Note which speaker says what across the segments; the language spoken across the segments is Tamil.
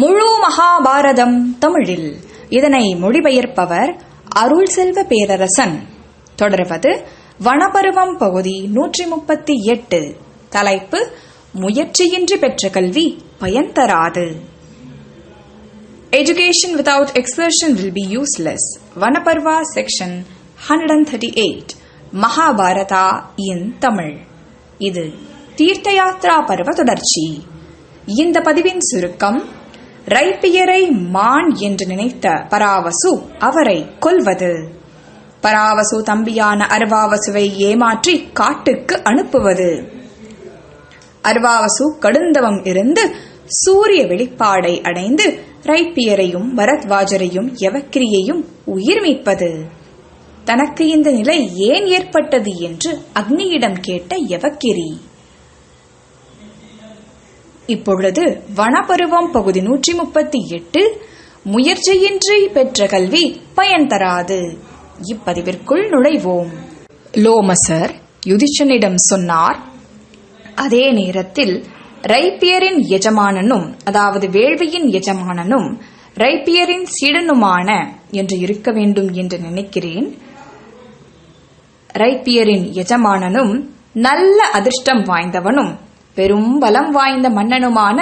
Speaker 1: முழு மகாபாரதம் தமிழில். இதனை மொழிபெயர்ப்பவர் அருள் செல்வ பேரரசன். தொடர்வது வனபருவம் பகுதி நூற்றி முப்பத்தி எட்டு தலைப்பு முயற்சியின்றி பெற்ற கல்வி பயன் தராது. Education without expression will be useless Vanaparva section hundred and thirty eight Mahabharata in Tamil. இது தீர்த்த யாத்ரா பருவ தொடர்ச்சி. இந்த பதிவின் சுருக்கம் ரைப்பியரை மான் என்று நினைத்த பராவசு அவரை கொல்வது. பராவசு தம்பியான அர்வாவசுவை ஏமாற்றி காட்டுக்கு அனுப்புவது. அர்வாவசு கடுந்தவம் இருந்து சூரிய வெளிப்பாடை அடைந்து ரைப்பியரையும் பரத்வாஜரையும் யவக்கிரியையும் உயிர் மீட்பது. தனக்கு இந்த நிலை ஏன் ஏற்பட்டது என்று அக்னியிடம் கேட்ட யவக்கிரி. இப்பொழுது வனப்பருவம் பகுதி நூற்றி முப்பத்தி எட்டு முயற்சியின்றி பெற்ற கல்வி பயன் தராது. இப்பதிவிற்குள் நுழைவோம். லோமசர் யுதிஷனிடம் சொன்னார் அதே நேரத்தில் ரைப்பியரின் எஜமானனும் அதாவது வேள்வியின் எஜமானனும் ரைப்பியரின் சீடனுமான என்று இருக்க வேண்டும் என்று நினைக்கிறேன். ரைப்பியரின் எஜமானனும் நல்ல அதிர்ஷ்டம் வாய்ந்தவனும் பெரும் பலம் வாய்ந்த மன்னனுமான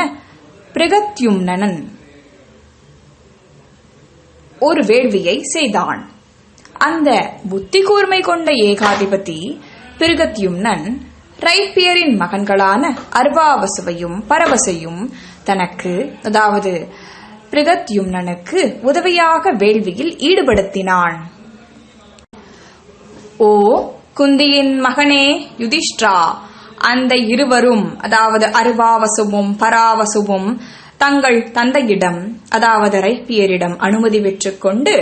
Speaker 1: பிரகத்யும்னன் ஒரு வேள்வியை செய்தான். அந்த புத்தி கூர்மை கொண்ட ஏகாதிபதி பிருகத்யும்னன் ரைப்பியரின் மகன்களான அர்வாவசுவையும் பரவசையும் தனக்கு அதாவது பிரகத்யும்னனுக்கு உதவியாக வேள்வியில் ஈடுபடுத்தினான். ஓ குந்தியின் மகனே யுதிஷ்டிரா அந்த இருவரும் அதாவது அருவாவசுவும் பராவசுவும் தங்கள் தந்தையிடம் அதாவது ரைப்பியரிடம் அனுமதி பெற்றுக்கொண்டு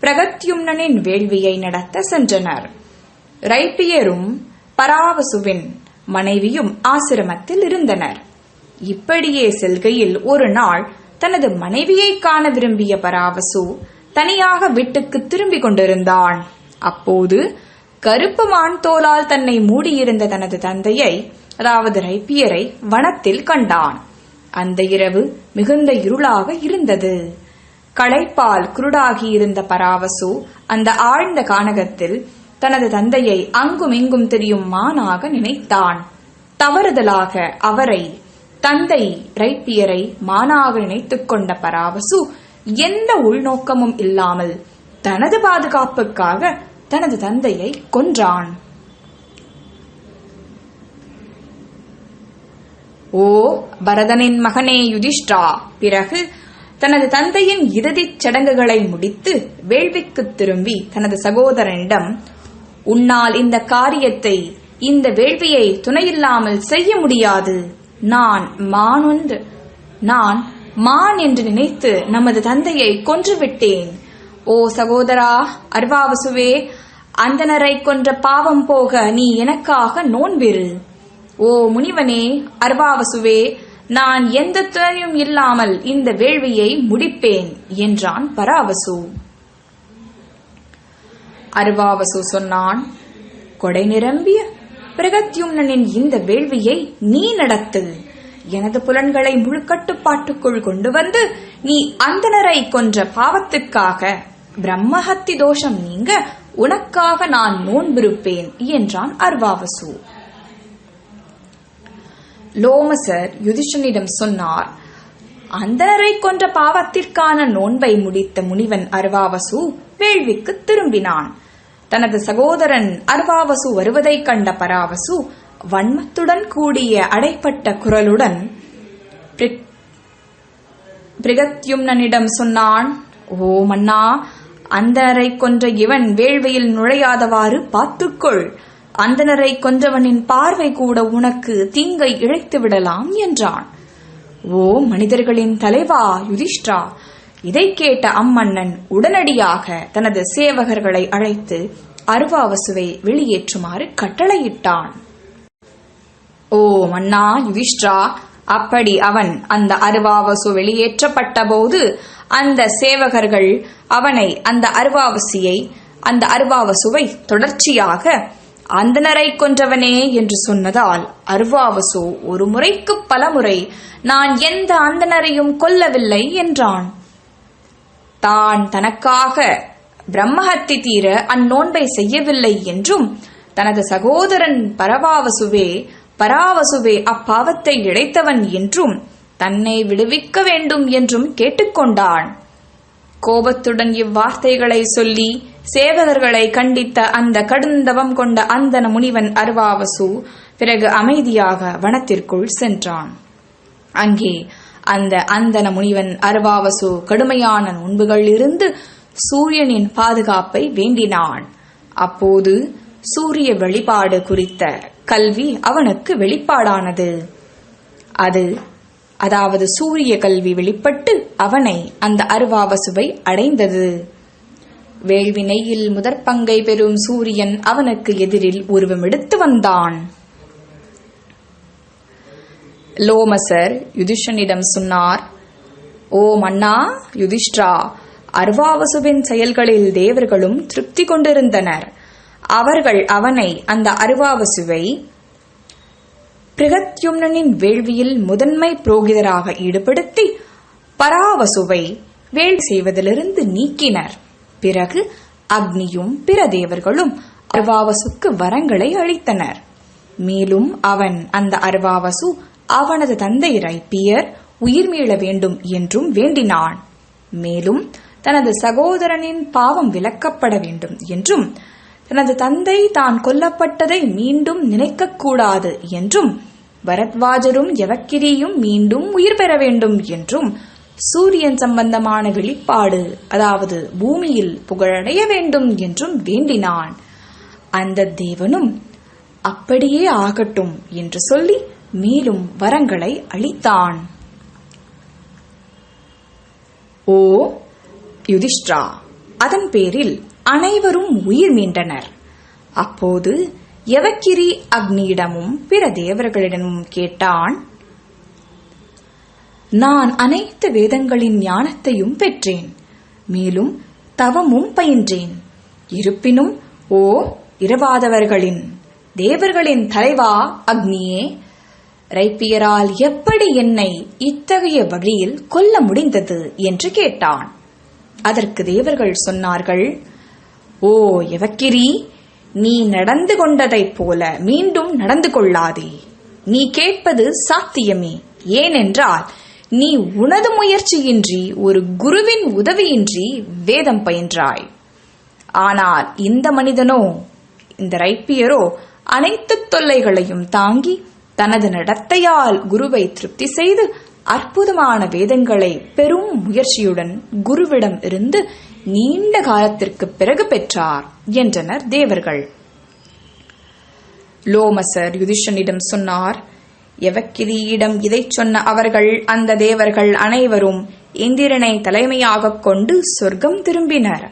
Speaker 1: பிரகத்யும்னனின் வேள்வியை நடத்த சென்றனர். ரைப்பியரும் பராவசுவின் மனைவியும் ஆசிரமத்தில் இருந்தனர். இப்படியே செல்கையில் ஒரு நாள் தனது மனைவியை காண விரும்பிய பராவசு தனியாக வீட்டுக்கு திரும்பிக் கொண்டிருந்தான். அப்போது கருப்பு மான் தோலால் தன்னை மூடியிருந்த தனது தந்தையை அதாவது ரைப்பியரை வனத்தில் கண்டான். அந்த இரவு மிகுந்த இருளாக இருந்தது. களைப்பால் குருடாகி இருந்த பராவசு அந்த ஆழ்ந்த கானகத்தில் தனது தந்தையை அங்கும் இங்கும் தெரியும் மானாக நினைத்தான். தவறுதலாக அவரை தந்தை ரைப்பியரை மானாக நினைத்துக் கொண்ட பராவசு எந்த உள்நோக்கமும் இல்லாமல் தனது பாதுகாப்புக்காக தனது தந்தையை கொன்றான். ஓ பரதனின் மகனே யுதிஷ்டா பிறகு தனது தந்தையின் இறுதிச் சடங்குகளை முடித்து வேள்விக்கு திரும்பி தனது சகோதரனிடம் உன்னால் இந்த காரியத்தை இந்த வேள்வியை துணையில்லாமல் செய்ய முடியாது. நான் மான் ஒன்று நான் மான் என்று நினைத்து நமது தந்தையை கொன்றுவிட்டேன். ஓ சகோதரா அர்வாவசுவே அந்தனரை கொன்ற பாவம் போக நீ எனக்காக நோன்பிரு. ஓ முனிவனே அர்வாவசுவே நான் எந்த துணையும் இல்லாமல் இந்த வேள்வியை முடிப்பேன் என்றான் பராவசு. அர்வாவசு சொன்னான் கொடை நிரம்பிய பிரகத்யும்னனின் இந்த வேள்வியை நீ நடத்து. எனது புலன்களை முழு கட்டுப்பாட்டுக்குள் கொண்டு வந்து நீ அந்தனரை கொன்ற பாவத்துக்காக பிரம்மஹத்தி தோஷம் நீங்க உனக்காக நான் நோன்பிருப்பேன் என்றான் அர்வாவசு. லோமசர் யுதிஷனிடம் சொன்னார் அந்தனரை கொன்ற பாவத்திற்கான நோன்பை முடித்த முனிவன் அர்வாவசு வேள்விக்கு திரும்பினான். தனது சகோதரன் அர்வாவசு வருவதைக் கண்ட பராவசு வன்மத்துடன் கூடிய அடைப்பட்ட குரலுடன் பிரிகத்யும்னனிடம் சொன்னான் ஓ மன்னா அந்தனரை கொன்ற இவன் வேள்வியில் நுழையாதவாறு பார்த்துக்கொள். அந்தனரை கொன்றவனின் பார்வை கூட உனக்கு தீங்கை இழைத்து விடலாம் என்றான். ஓ மனிதர்களின் தலைவா யுதிஷ்டா இதை கேட்ட அம்மன்னன் உடனடியாக தனது சேவகர்களை அழைத்து அருவாவசுவை வெளியேற்றுமாறு கட்டளையிட்டான். ஓ மன்னா யுதிஷ்டா அப்படி அவன் அந்த அருவாவசு வெளியேற்றப்பட்ட போது அந்த சேவகர்கள் அவனை அந்த அருவாவசியை அந்த அருவாவசுவை தொடர்ச்சியாக அந்தனரை கொன்றவனே என்று சொன்னதால் அர்வாவசு ஒரு முறைக்கு பலமுறை நான் எந்த அந்தனரையும் கொல்லவில்லை என்றான். தான் தனக்காக பிரம்மஹத்தி தீர அந்நோன்பை செய்யவில்லை என்றும் தனது சகோதரன் பரவாவசுவே பராவசுவே அப்பாவத்தை இழைத்தவன் என்றும் தன்னை விடுவிக்க வேண்டும் என்றும் கேட்டுக்கொண்டான். கோபத்துடன் இவ்வார்த்தைகளை சொல்லி சேவகர்களை கண்டித்த அந்த கடுந்தவம் கொண்ட அந்தன முனிவன் அர்வாவசு பிறகு அமைதியாக வனத்திற்குள் சென்றான். அங்கே அந்த அந்தன முனிவன் அர்வாவசு கடுமையான நோன்புகளிலிருந்து சூரியனின் பாதுகாப்பை வேண்டினான். அப்போது சூரிய வழிபாடு குறித்த கல்வி அவனுக்கு வெளிப்பாடானது. அது அதாவது சூரிய கல்வி வெளிப்பட்டு அவனை அந்த அருவாவசுவை அடைந்தது. வேள்வினையில் முதற் பங்கை பெறும் சூரியன் அவனுக்கு எதிரில் உருவமெடுத்து வந்தான். லோமசர் யுதிஷனிடம் சொன்னார் ஓ மன்னா யுதிஷ்டிரா அருவாவசுவின் செயல்களில் தேவர்களும் திருப்தி கொண்டிருந்தனர். அவர்கள் அவனை அந்த அருவாவசுவை பிருகத்யும்னனின் வேள்வியில் முதன்மை புரோகிதராக ஈடுபடுத்தி பராவசுவை வேள்வி செய்வதிலிருந்து நீக்கினர். பிறகு அக்னியும் பிற தேவர்களும் அர்வாவசுக்கு வரங்களை அளித்தனர். மேலும் அவன் அந்த அர்வாவசு அவனது தந்தை ரைப்பியர் உயிர் மீள வேண்டும் என்றும் வேண்டினான். மேலும் தனது சகோதரனின் பாவம் விலக்கப்பட வேண்டும் என்றும் தனது தந்தை தான் கொல்லப்பட்டதை மீண்டும் நினைக்கக்கூடாது என்றும் பரத்வாஜரும் யவக்கிரியும் மீண்டும் உயிர் பெற வேண்டும் என்றும் சூரியன் சம்பந்தமான வெளிப்பாடு அதாவது பூமியில் புகழடைய வேண்டும் என்றும் வேண்டினான். அந்த தேவனும் அப்படியே ஆகட்டும் என்று சொல்லி மேலும் வரங்களை அளித்தான். ஓ யுதிஷ்டிரா அதன் பேரில் அனைவரும் உயிர் மீண்டனர். அப்போது யவக்கிரி அக்னியிடமும் பிற தேவர்களிடமும் கேட்டான் நான் அனைத்து வேதங்களின் ஞானத்தையும் பெற்றேன் மேலும் தவமும் பயின்றேன். இருப்பினும் ஓ இரவாதவர்களின் தேவர்களின் தலைவா அக்னியே ரைப்பியரால் எப்படி என்னை இத்தகைய வழியில் கொல்ல முடிந்தது? என்று கேட்டான். அதற்கு தேவர்கள் சொன்னார்கள் ஓ எவக்கிரி நீ நடந்து கொண்டதைப் போல மீண்டும் நடந்து கொள்ளாதே. நீ கேட்பது சாத்தியமே. ஏனென்றால் நீ உனது முயற்சியின்றி ஒரு குருவின் உதவியின்றி வேதம் பயின்றாய். ஆனால் இந்த மனிதனோ இந்த ரைப்பியரோ அனைத்து தொல்லைகளையும் தாங்கி தனது நடத்தையால் குருவை திருப்தி செய்து அற்புதமான வேதங்களை பெரும் முயற்சியுடன் குருவிடம் இருந்து நீண்ட காலத்திற்கு பிறகு பெற்றார் என்றனர் தேவர்கள். லோமசர் யுதிஷனிடம் சொன்னார் எவக்கிரியிடம் இதைச் சொன்ன அவர்கள் அந்த தேவர்கள் அனைவரும் இந்திரனை தலைமையாகக் கொண்டு சொர்க்கம் திரும்பினர்.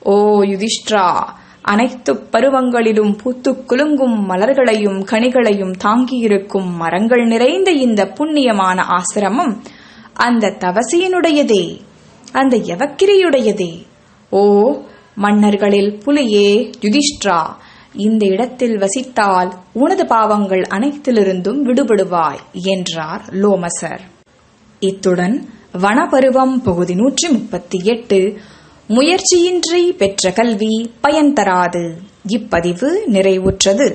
Speaker 1: ஓ யுதிஷ்டிரா அனைத்து பருவங்களிலும் பூத்து குலுங்கும் மலர்களையும் கனிகளையும் தாங்கியிருக்கும் மரங்கள் நிறைந்த இந்த புண்ணியமான ஆசிரமம் அந்த தவசியனுடையதே அந்த யவக்கிரியுடையதே. ஓ மன்னர்களில் புலியே யுதிஷ்டிரா இந்த இடத்தில் வசித்தால் உனது பாவங்கள் அனைத்திலிருந்தும் விடுபடுவாய் என்றார் லோமசர். இத்துடன் வனபருவம் பகுதி நூற்றி முப்பத்தி எட்டு முயற்சியின்றி பெற்ற கல்வி பயன் தராது. இப்பதிவு நிறைவுற்றது.